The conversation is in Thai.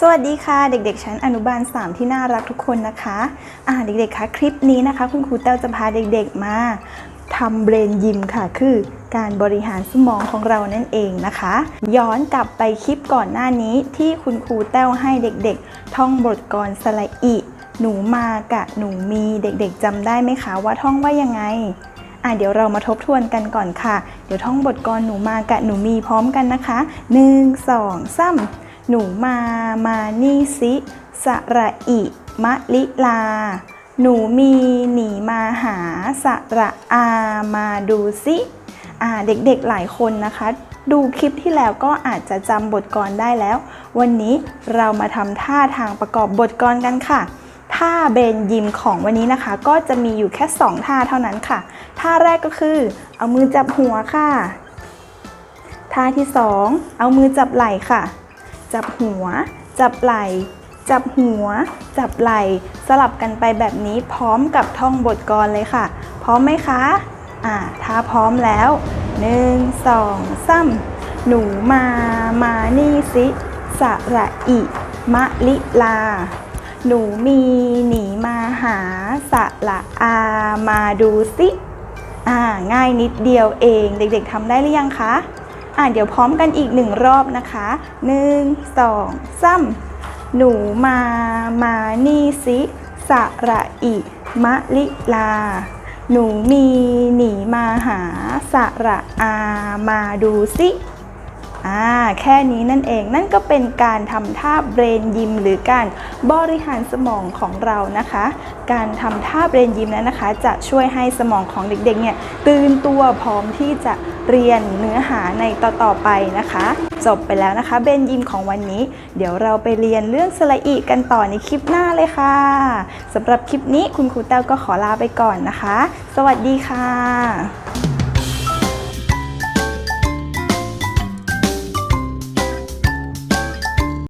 สวัสดีค่ะเด็กๆชั้นอนุบาล 3 ที่น่ารักทุกคนนะคะอ่าเด็กๆคะคลิปนี้นะคะ คุณครูแต้วจะพาเด็กๆมาทำเบรนยิมค่ะ คือการบริหารสมองของเรานั่นเองนะคะ ย้อนกลับไปคลิปก่อนหน้านี้ที่คุณครูแต้วให้เด็กๆ ท่องบทกรสระอิ หนูมากะหนูมีเด็กๆจำได้ไหมคะว่าท่องว่ายังไงอะเดี๋ยวเรามาทบทวนกันก่อนค่ะ เดี๋ยวท่องบทกรหนูมากะหนูมีพร้อมกันนะคะ 1 2 3 หนูมา มานี่สิสระอิมะลิลา หนูมีหนีมาหาสระอามาดูสิเด็กๆหลายคนนะคะ ดูคลิปที่แล้วก็อาจจะจำบทกรได้แล้ว วันนี้เรามาทำท่าทางประกอบบทกรกันค่ะท่าเบนยิมของวันนี้นะคะ ก็จะมีอยู่แค่ 2 ท่าเท่านั้นค่ะ ท่าแรกก็คือ เอามือจับหัวค่ะ ท่าที่ 2 เอามือจับไหล่ค่ะ จับหัว จับไหล่ จับหัว จับไหล่ สลับกันไปแบบนี้พร้อมกับท่องบทกรเลยค่ะ พร้อมไหมคะ อ่า ถ้าพร้อมแล้ว1 2 3หนูมา มานี่สิสระอิมะลิลา หนูมีหนีมาหาสระอา มาดูสิ อ่า ง่ายนิดเดียวเอง เด็กๆทำได้หรือยังคะ อ่าเดี๋ยวพร้อมกันอีกหนึ่งรอบนะคะหนึ่งสองสามหนูมามานี่สิสระอิมะลิลา หนูมีหนีมาหาสระอามาดูสิ อ่าแค่นี้นั่นเอง นั่นก็เป็นการทำท่าเบรนยิม หรือการบริหารสมองของเรานะคะ การทำท่าเบรนยิมนั้นนะคะ จะช่วยให้สมองของเด็กๆเนี่ยตื่นตัวพร้อมที่จะเรียนเนื้อหาในต่อๆไปนะคะ จบไปแล้วนะคะเบรนยิมของวันนี้ เดี๋ยวเราไปเรียนเรื่องสระอีกันต่อในคลิปหน้าเลยค่ะสำหรับคลิปนี้คุณครูแต้วก็ขอลาไปก่อนนะคะ สวัสดีค่ะ